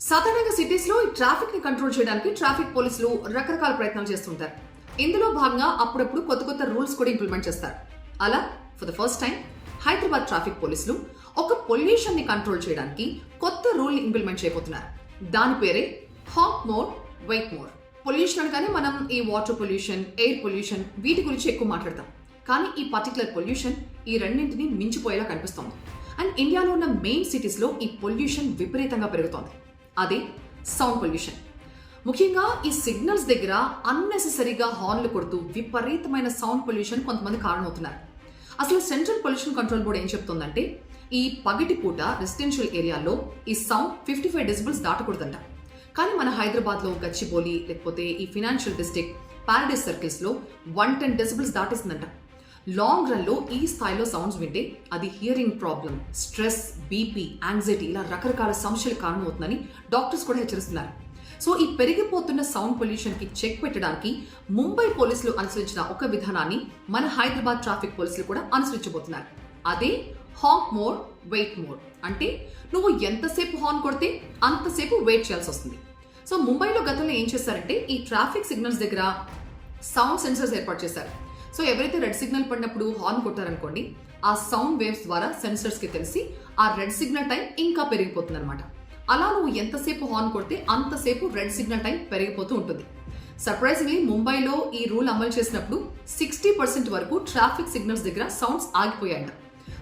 సాధారణంగా సిటీస్లో ఈ ట్రాఫిక్ని కంట్రోల్ చేయడానికి ట్రాఫిక్ పోలీసులు రకరకాల ప్రయత్నాలు చేస్తుంటారు. ఇందులో భాగంగా అప్పుడప్పుడు కొత్త కొత్త రూల్స్ కూడా ఇంప్లిమెంట్ చేస్తారు. అలా for the first time Hyderabad traffic పోలీసులు ఒక పొల్యూషన్ని కంట్రోల్ చేయడానికి కొత్త రూల్ ఇంప్లిమెంట్ చేయబోతున్నారు. దాని పేరే honk more wait more pollution అనగానే మనం ఈ వాటర్ పొల్యూషన్ ఎయిర్ పొల్యూషన్ వీటి గురించి ఎక్కువ మాట్లాడతాం. కానీ ఈ పర్టికులర్ పొల్యూషన్ ఈ రెండింటిని మించిపోయేలా కనిపిస్తోంది. అండ్ ఇండియాలో ఉన్న మెయిన్ సిటీస్లో ఈ పొల్యూషన్ విపరీతంగా పెరుగుతోంది. అదే సౌండ్ పొల్యూషన్ ముఖ్యంగా ఈ సిగ్నల్స్ దగ్గర అన్నెసెసరీగా హార్న్లు కొడుతూ విపరీతమైన సౌండ్ పొల్యూషన్ కొంతమంది కారణమవుతున్నారు. అసలు సెంట్రల్ పొల్యూషన్ కంట్రోల్ బోర్డ్ ఏం చెప్తుందంటే ఈ పగటి పూట రెసిడెన్షియల్ ఏరియాలో ఈ సౌండ్ ఫిఫ్టీ ఫైవ్ డెసిబుల్స్ దాటకూడదంట. కానీ మన హైదరాబాద్లో గచ్చిబౌలి లేకపోతే ఈ ఫినాన్షియల్ డిస్ట్రిక్ట్ ప్యారడైస్ సర్కిల్స్లో వన్ టెన్ డెసిబుల్స్ దాటేసిందంట. లాంగ్ రన్లో ఈ స్థాయిలో సౌండ్స్ వింటే అది hearing problem stress BP anxiety ఇలా రకరకాల సమస్యలకు కారణమవుతుందని డాక్టర్స్ కూడా హెచ్చరిస్తున్నారు. సో ఈ పెరిగిపోతున్న సౌండ్ పొల్యూషన్కి చెక్ పెట్టడానికి ముంబై పోలీసులు అనుసరించిన ఒక విధానాన్ని మన హైదరాబాద్ ట్రాఫిక్ పోలీసులు కూడా అనుసరించబోతున్నారు. అదే హాంక్ మోర్ వెయిట్ మోర్ అంటే నువ్వు ఎంతసేపు హార్న్ కొడితే అంతసేపు వెయిట్ చేయాల్సి వస్తుంది. సో ముంబైలో గతంలో ఏం చేశారంటే ఈ ట్రాఫిక్ సిగ్నల్స్ దగ్గర సౌండ్ సెన్సర్స్ ఏర్పాటు చేశారు. సో ఎవరైతే రెడ్ సిగ్నల్ పడినప్పుడు హార్న్ కొట్టారనుకోండి ఆ సౌండ్ వేవ్స్ ద్వారా సెన్సర్స్కి తెలిసి ఆ రెడ్ సిగ్నల్ టైం ఇంకా పెరిగిపోతుంది అనమాట అలా నువ్వు ఎంతసేపు హార్న్ కొడితే అంతసేపు రెడ్ సిగ్నల్ టైం పెరిగిపోతూ ఉంటుంది. సర్ప్రైజింగ్లీ ముంబైలో ఈ రూల్ అమలు చేసినప్పుడు సిక్స్టీ పర్సెంట్ వరకు ట్రాఫిక్ సిగ్నల్స్ దగ్గర సౌండ్స్ ఆగిపోయాయంట.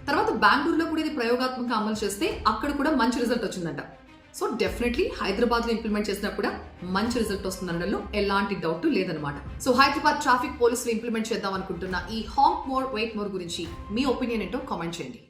తర్వాత బెంగళూరులో కూడా ఇది ప్రయోగాత్మకంగా అమలు చేస్తే అక్కడ కూడా మంచి రిజల్ట్ వచ్చిందంట. సో డెఫినెట్లీ హైదరాబాద్లో ఇంప్లిమెంట్ చేసినా కూడా మంచి రిజల్ట్ వస్తుందనడంలో ఎలాంటి డౌట్ లేదనమాట సో హైదరాబాద్ ట్రాఫిక్ పోలీసులు ఇంప్లిమెంట్ చేద్దాం అనుకుంటున్న ఈ హాంక్ మోర్ వెయిట్ మోర్ గురించి మీ ఒపీనియన్ ఏంటో కామెంట్ చేయండి.